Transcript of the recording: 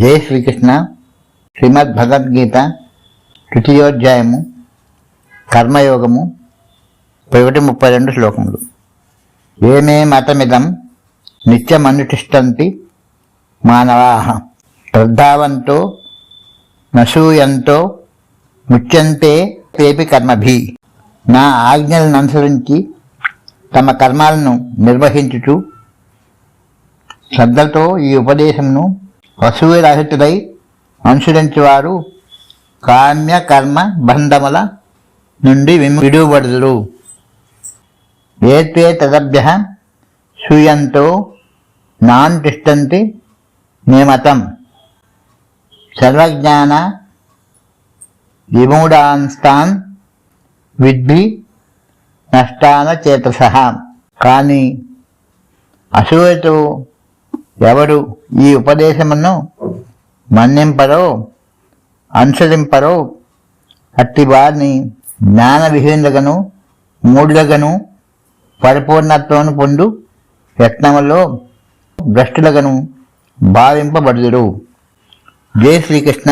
జై శ్రీకృష్ణ శ్రీమద్ భగవద్గీత తృతీయోధ్యాయము కర్మయోగము ఒకటి ముప్పై రెండు శ్లోకములు. ఏమే మతమిదం నిత్యమనుతిష్టంతి మానవా. శ్రద్ధావంతో నశూయంతో ముచ్యంతే తేపి కర్మభి. నా ఆజ్ఞలను అనుసరించి తమ కర్మాలను నిర్వహించుచు శ్రద్ధతో ఈ పశువు రహితుడై వసూరహితుడై అనుసరించేవారు కామ్య కర్మ బంధముల నుండి విము- ఏత్వే తదభ్య సూయంతో నాన్ తిష్టంతి నియమతం సర్వజ్ఞాన విమూఢాన్స్తాన్ విద్ధి నష్టాన చేతస కానీ అసూయతో ఎవడు ఈ ఉపదేశమును మన్నింపరో అనుసరింపరో అట్టి వారిని జ్ఞాన విహీనులుగను మూడులగను పరిపూర్ణత్వం పొందు యత్నములో భ్రష్టులగను భావింపబడుదురు జై శ్రీకృష్ణ.